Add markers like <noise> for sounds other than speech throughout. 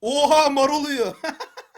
Oha maruluyor.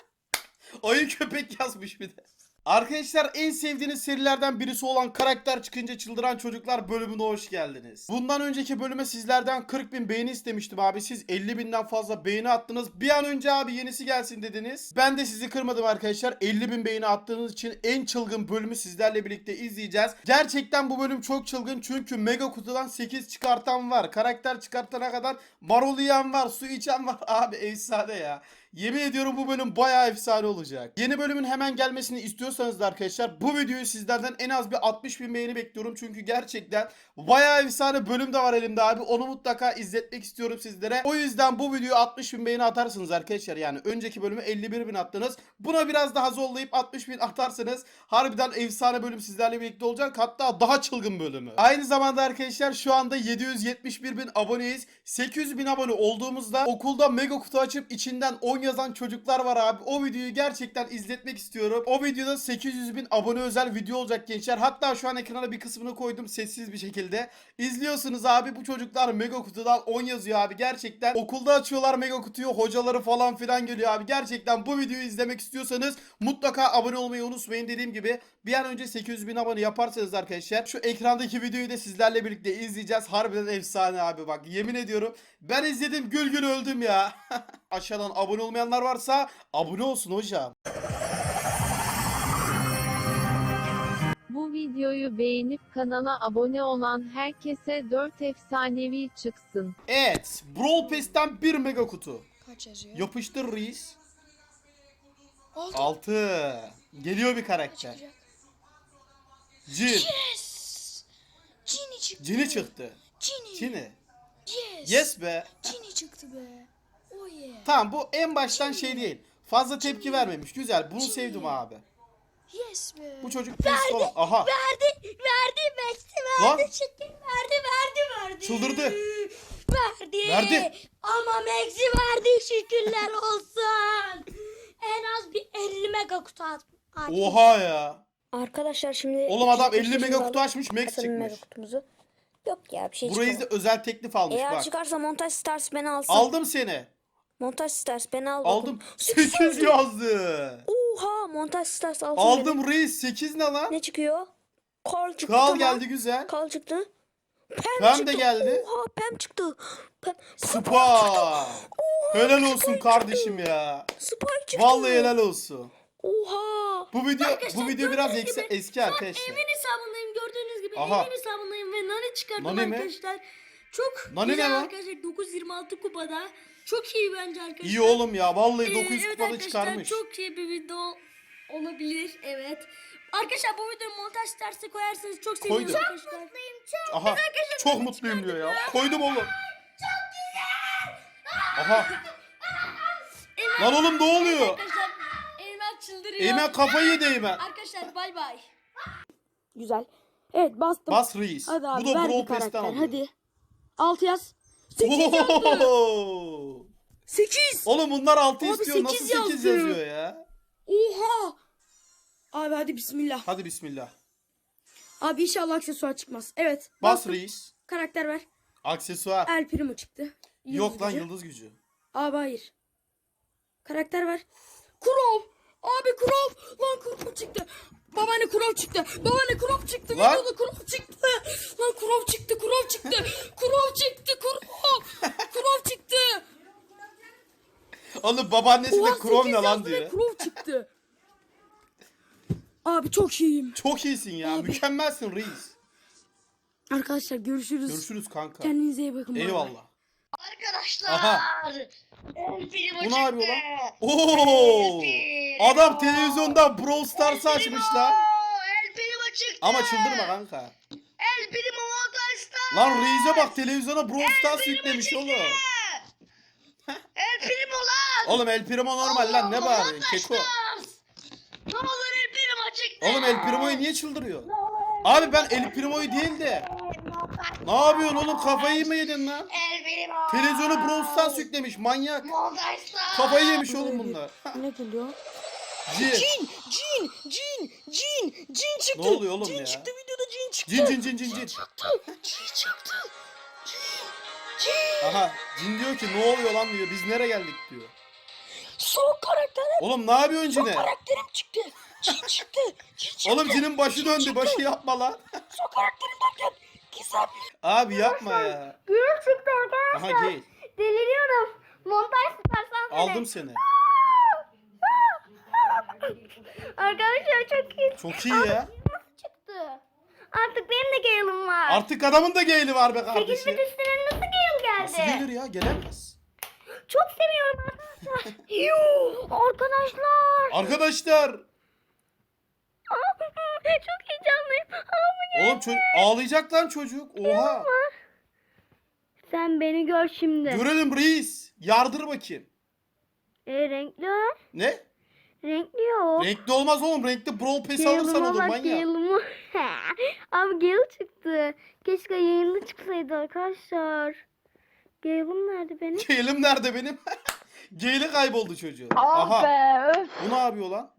<laughs> Ayı köpek yazmış bir de. Arkadaşlar en sevdiğiniz serilerden birisi olan karakter çıkınca çıldıran çocuklar bölümüne hoş geldiniz. Bundan önceki bölüme sizlerden 40 bin beğeni istemiştim abi. Siz 50 binden fazla beğeni attınız. Bir an önce abi yenisi gelsin dediniz. Ben de sizi kırmadım arkadaşlar. 50 bin beğeni attığınız için en çılgın bölümü sizlerle birlikte izleyeceğiz. Gerçekten bu bölüm çok çılgın çünkü mega kutudan 8 çıkartan var. Karakter çıkartana kadar marul yiyen var, su içen var. <laughs> Abi efsane ya. Yemin ediyorum bu bölüm bayağı efsane olacak. Yeni bölümün hemen gelmesini istiyorsanız da arkadaşlar bu videoyu sizlerden en az bir 60 bin beğeni bekliyorum. Çünkü gerçekten bayağı efsane bölüm de var elimde abi. Onu mutlaka izletmek istiyorum sizlere. O yüzden bu videoyu 60 bin beğeni atarsınız arkadaşlar. Yani önceki bölümü 51 bin attınız. Buna biraz daha zorlayıp 60 bin atarsanız harbiden efsane bölüm sizlerle birlikte olacak. Hatta daha çılgın bölümü. Aynı zamanda arkadaşlar şu anda 771 bin aboneyiz. 800 bin abone olduğumuzda okulda mega kutu açıp içinden 10 yazan çocuklar var abi. O videoyu gerçekten izletmek istiyorum. O videoda 800 bin abone özel video olacak gençler. Hatta şu an ekrana bir kısmını koydum sessiz bir şekilde. İzliyorsunuz abi bu çocuklar mega kutudan 10 yazıyor abi. Gerçekten okulda açıyorlar mega kutuyu. Hocaları falan filan geliyor abi. Gerçekten bu videoyu izlemek istiyorsanız mutlaka abone olmayı unutmayın. Dediğim gibi bir an önce 800 bin abone yaparsanız arkadaşlar şu ekrandaki videoyu da sizlerle birlikte izleyeceğiz. Harbiden efsane abi bak yemin ediyorum. Ben izledim gül gül öldüm ya. <laughs> Aşağıdan abone olmayanlar varsa abone olsun hocam. Bu videoyu beğenip kanala abone olan herkese 4 efsanevi çıksın. Evet Brawl Pass'ten bir mega kutu. Kaç yazıyor? Yapıştır reis. Oldu. 6. Geliyor bir karakter. Çıkacak. Cin. Yes. Cini çıktı. Cini çıktı. Cini. Cini. Yes. Yes be. Cini çıktı be. Tamam bu en baştan şey değil. Fazla tepki vermemiş. Güzel. Bunu sevdim abi. Yes be. Bu çocuk pis olan. Aha. Verdi. Verdi. Messi Lan. verdi. Şekil verdi. Verdi. Verdi. Çıldırdı. Verdi. Verdi. Ama Maxi verdi. Şükürler olsun. en az bir 50 mega kutu at. at. Oha ya. Arkadaşlar şimdi Oğlum adam 50 Şimdi mega kutu açmış. Max Bakalım mega çıkmış. kutumuzu. Yok ya bir şey Burayı da özel teklif almış Eğer bak. çıkarsa Montaj Stars beni alsın. Aldım seni. Montaj Stars beni al. Aldım. bakalım. 8 yazdı. Oha Montaj Stars beni. Aldım reis. 8 ne lan? Ne çıkıyor? Kal çıktı Kral tamam. geldi güzel. Kal çıktı. Pem, Pem de çıktı. geldi. Oha Pem çıktı. Pem. Spa. Helal olsun kardeşim ya. Spike çıktı. Vallahi helal olsun. Oha. Bu video bu video biraz eski, eski arkadaşlar. Evin hesabındayım gördüğünüz gibi Aha. evin hesabındayım ve nani çıkardım Nani mi? Çok Nani güzel ne lan? arkadaşlar 926 kupada. Çok iyi bence arkadaşlar. İyi oğlum ya. Vallahi Ee, 900 evet kupada arkadaşlar, çıkarmış. Çok iyi bir video olabilir evet. Arkadaşlar bu videoyu montaj dersi koyarsanız çok sevinirim Koydum. arkadaşlar. Aha. Çok mutluyum diyor ya. Koydum oğlum. Aha. Lan oğlum ne oluyor? Arkadaşlar Eymen çıldırıyor. Eymen kafayı yedi Eymen. Arkadaşlar bay bay. Güzel. Evet bastım. Bas reis. Hadi abi Bu da ver Brawl bir Pass'ten karakter. alıyor. Hadi. Alt yaz. 8 yazdı. Ohohoho. 8. Oğlum bunlar 6 Abi istiyor. Nasıl 8 8 yazdı. yazıyor ya? Oha. Abi hadi bismillah. Hadi bismillah. Abi inşallah aksesuar çıkmaz. Evet. Bas bastım. reis. Karakter ver. Aksesuar. El Primo çıktı. Yıldız Yok lan gücü. yıldız gücü. Abi hayır. Karakter ver. Kurov. Abi Kurov. Lan Kurov çıktı. Babaanne Kurov çıktı. Babaanne Kurov çıktı. Lan. Videoda Kurov çıktı. Lan Kurov çıktı. Kurov çıktı. <laughs> Kurov çıktı. Kurov. Kurov çıktı. Oğlum babaannesi de Krom 8 ne lan yazdı ve diyor. Kurov çıktı. Abi çok iyiyim. Çok iyisin ya. Abi. Mükemmelsin reis. Arkadaşlar görüşürüz. Görüşürüz kanka. Kendinize iyi bakın. bay bay. Eyvallah. Arkadaşlar. Aha. El primo Bu ne yapıyor lan? çıktı. Oo! Adam televizyonda Brawl Stars açmış lan. El primo çıktı. Ama çıldırma kanka. El primo montajda. Lan Reis'e bak televizyona Brawl Stars yüklemiş oğlum. El primo lan. Oğlum El Primo normal lan ne bağırıyorsun Keko. Ne olur el primo çıktı. Oğlum El Primo'yu niye çıldırıyor? Abi ben El Primo'yu değil de. Ne yapıyorsun oğlum kafayı mı yedin lan? El primo. Televizyonu Brawl Stars yüklemiş manyak. Montajda. Kafayı yemiş oğlum bunlar. <laughs> Ne geliyor? Cin. Cin, cin, cin, cin, cin çıktı. Ne oluyor oğlum cin ya? çıktı videoda cin çıktı. Cin cin cin cin cin. çıktı. Cin çıktı. Cin, cin. Aha cin diyor ki ne oluyor lan diyor biz nereye geldik diyor. Son karakterim, Oğlum ne yapıyorsun son cine? karakterim çıktı. Cin çıktı. Cin çıktı. Oğlum cinin başı döndü. Başı yapma lan. Son karakterim derken gizemli. Abi yapma ya. Gül çıktı arkadaşlar. Aha gel. Deliriyorum. Montaj tutarsan beni. Aldım seni. <laughs> Arkadaşlar çok iyi Çok iyi ya. çıktı. Artık benim de Gale'ım var. Artık adamın da geyli var be 8 kardeşim. bit üstüne nasıl geldi? Nasıl gelir ya? Gelemez. Çok seviyorum arkadaşlar. <laughs> Yuh, arkadaşlar. Arkadaşlar. <laughs> çok heyecanlıyım. Abi, Oğlum çocuk ağlayacak lan çocuk. Oha. Sen beni gör şimdi. Görelim reis. Yardır bakayım. E, renkli o. Ne? Renkli o. Renkli olmaz oğlum. Renkli Brawl Pass alırsan Gale'ıma olur bak manyak. <laughs> Abi Gale çıktı. Keşke yayında çıksaydı arkadaşlar. Gale'ım nerede benim? Geylim nerede benim? <laughs> Geyli kayboldu çocuğun. Ah Aha. be öf. Bu ne yapıyor lan?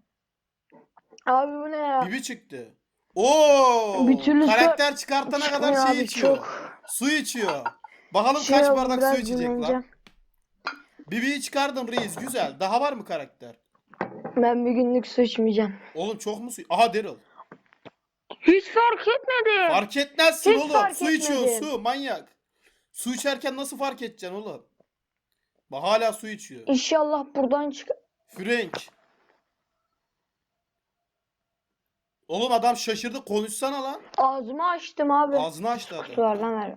Abi bu ne ya? Bibi çıktı. Oo! Bir türlü Karakter çıkartana kadar şey abi, içiyor. Çok Su içiyor. Bakalım şey kaç oldu, bardak biraz su içecek lan. dinleneceğim. Bibi'yi çıkardın reis güzel. Daha var mı karakter? Ben bir günlük su içmeyeceğim. Oğlum çok mu su? Aha Daryl. Hiç fark etmedi. Fark etmezsin Hiç oğlum. fark su içiyor etmedim. su manyak. Su içerken nasıl fark edeceksin oğlum? Bak hala su içiyor. İnşallah buradan çık. Frank. Oğlum adam şaşırdı konuşsana lan. Ağzımı açtım abi. Ağzını açtı adam. Var lan ver.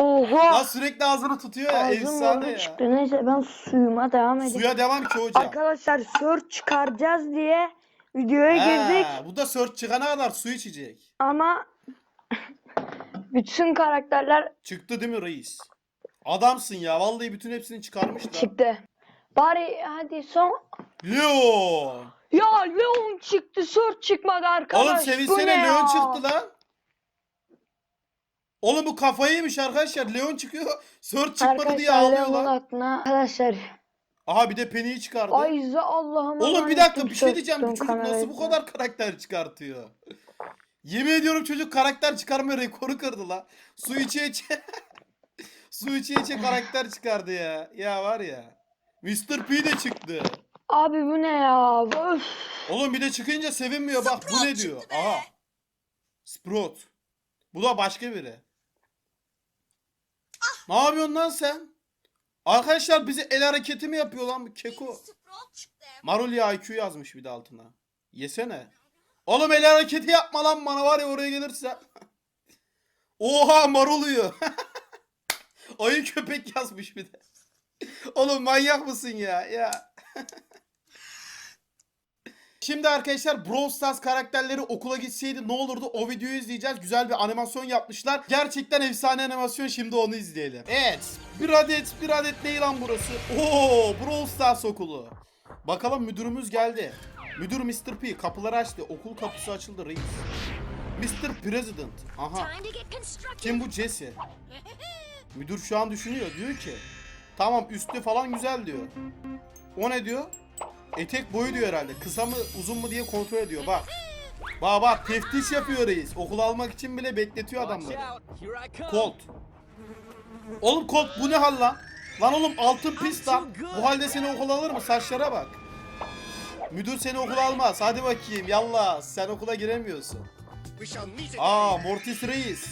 Oha. Lan sürekli ağzını tutuyor ya Ağzım efsane ya. çıktı. Neyse ben suyuma devam edeyim. Suya devam ki hocam. Arkadaşlar search çıkaracağız diye videoya girdik Ha, bu da search çıkana kadar su içecek. ama <laughs> bütün karakterler Çıktı değil mi reis? Adamsın ya. Vallahi bütün hepsini çıkarmış da. çıktı. Bari hadi son. Leon. Ya Leon çıktı, search çıkmadı arkadaş. Oğlum Bu ne sevinsene ya? Leon çıktı lan. Oğlum bu kafayı yemiş arkadaşlar. Leon çıkıyor. Search çıkmadı diye Arkadaşlar ağlıyor Leon'un lan. aklına arkadaşlar. Aha bir de Penny'yi çıkardı. Ay Allah'ım. Oğlum bir dakika bir şey diyeceğim. Bu Bu çocuk nasıl bu kadar karakter çıkartıyor? Yemin ediyorum çocuk karakter çıkarma rekoru kırdı la. Su içe içe. <laughs> Su içe içe karakter çıkardı ya. Ya var ya. Mr. P de çıktı. Abi bu ne ya? Öf. Oğlum bir de çıkınca sevinmiyor bak bu ne diyor. Aha. Sprout. Bu da başka biri. Ne yapıyorsun lan sen? Arkadaşlar bize el hareketi mi yapıyor lan bu keko? Marulya IQ yazmış bir de altına. Yesene. Oğlum el hareketi yapma lan bana var ya oraya gelirse. <laughs> Oha maruluyor. Ayı <laughs> köpek yazmış bir de. Oğlum manyak mısın ya? Ya. <laughs> Şimdi arkadaşlar Brawl Stars karakterleri okula gitseydi ne olurdu o videoyu izleyeceğiz. Güzel bir animasyon yapmışlar. Gerçekten efsane animasyon şimdi onu izleyelim. Evet bir adet bir adet değil lan burası. Oo Brawl Stars okulu. Bakalım müdürümüz geldi. Müdür Mr. P kapıları açtı. Okul kapısı açıldı reis. Mr. President. Aha. Kim bu Jesse? Müdür şu an düşünüyor. Diyor ki tamam üstü falan güzel diyor. O ne diyor? Etek boyu diyor herhalde. Kısa mı uzun mu diye kontrol ediyor bak. Bak bak teftiş yapıyor reis. Okul almak için bile bekletiyor adamları. Colt. Oğlum Colt bu ne hal lan? Lan oğlum altın pis lan. Bu halde seni okula alır mı? Saçlara bak. Müdür seni okula almaz. Hadi bakayım yallah. Sen okula giremiyorsun. Aa Mortis Reis.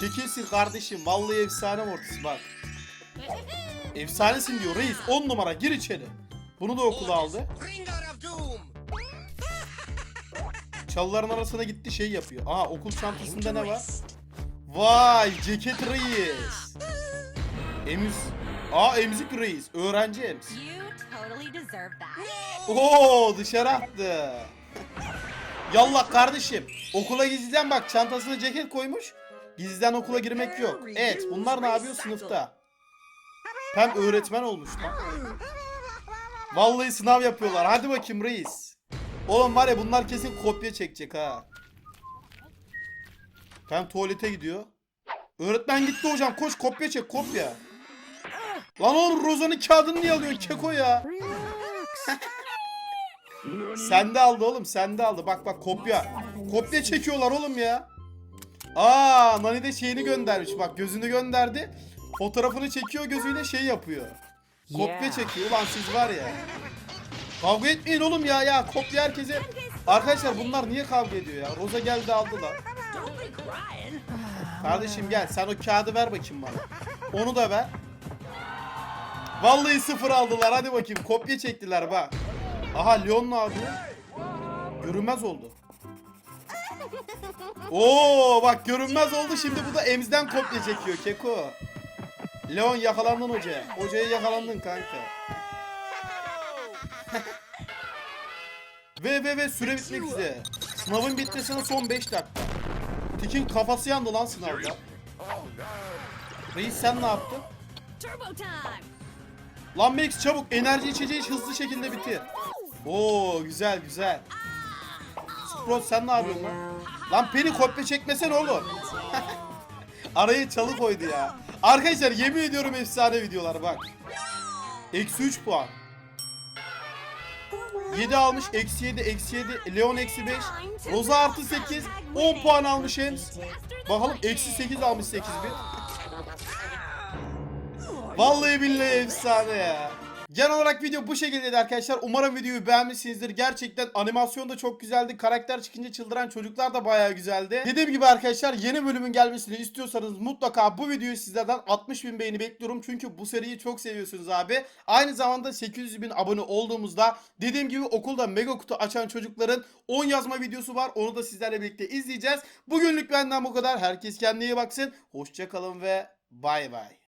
Şekilsin kardeşim. Vallahi efsane Mortis bak. Efsanesin diyor reis. 10 numara gir içeri. Bunu da okula aldı. Çalıların arasına gitti şey yapıyor. Aa okul çantasında ne var? Vay ceket reis. Emiz. Aa emzik reis. Öğrenci ems. Oo dışarı attı. Yallah kardeşim. Okula gizliden bak çantasına ceket koymuş. Gizliden okula girmek yok. Evet bunlar ne yapıyor sınıfta? Hem öğretmen olmuş lan. Vallahi sınav yapıyorlar. Hadi bakayım reis. Oğlum var ya bunlar kesin kopya çekecek ha. Hem tuvalete gidiyor. Öğretmen gitti hocam. Koş kopya çek kopya. Lan oğlum Rozan'ın kağıdını niye alıyorsun keko ya? <laughs> Sende aldı oğlum sende aldı. Bak bak kopya. Kopya çekiyorlar oğlum ya. Aa Nani de şeyini göndermiş. Bak gözünü gönderdi. Fotoğrafını çekiyor gözüyle şey yapıyor. Kopya çekiyor ulan siz var ya. Kavga etmeyin oğlum ya ya kopya herkese. Arkadaşlar bunlar niye kavga ediyor ya? Roza geldi aldı lan. Kardeşim gel sen o kağıdı ver bakayım bana. Onu da ver. Vallahi sıfır aldılar hadi bakayım kopya çektiler bak. Aha Leon ne yapıyor? Görünmez oldu. Oo bak görünmez oldu şimdi bu da emzden kopya çekiyor Keko. Leon yakalandın hocaya. Hocaya yakalandın kanka. ve ve ve süre bitmek üzere. Sınavın bitmesine son 5 dakika. Tikin kafası yandı lan sınavda. Reis sen ne yaptın? Lan Max çabuk enerji içeceği hızlı şekilde bitir. Oo güzel güzel. Sprout sen ne yapıyorsun lan? Lan Penny kopya çekmesene oğlum. <laughs> Arayı çalı koydu ya. Arkadaşlar yemin ediyorum efsane videolar bak. Eksi 3 puan. 7 almış, eksi 7, eksi 7, Leon eksi 5, Roza artı 8, 10 puan almış Ems. Bakalım eksi 8 almış 8 bit. Vallahi billahi efsane ya. Genel olarak video bu şekildeydi arkadaşlar. Umarım videoyu beğenmişsinizdir. Gerçekten animasyon da çok güzeldi. Karakter çıkınca çıldıran çocuklar da bayağı güzeldi. Dediğim gibi arkadaşlar yeni bölümün gelmesini istiyorsanız mutlaka bu videoyu sizlerden 60 bin beğeni bekliyorum. Çünkü bu seriyi çok seviyorsunuz abi. Aynı zamanda 800 bin abone olduğumuzda dediğim gibi okulda mega kutu açan çocukların 10 yazma videosu var. Onu da sizlerle birlikte izleyeceğiz. Bugünlük benden bu kadar. Herkes kendine iyi baksın. Hoşçakalın ve bay bay.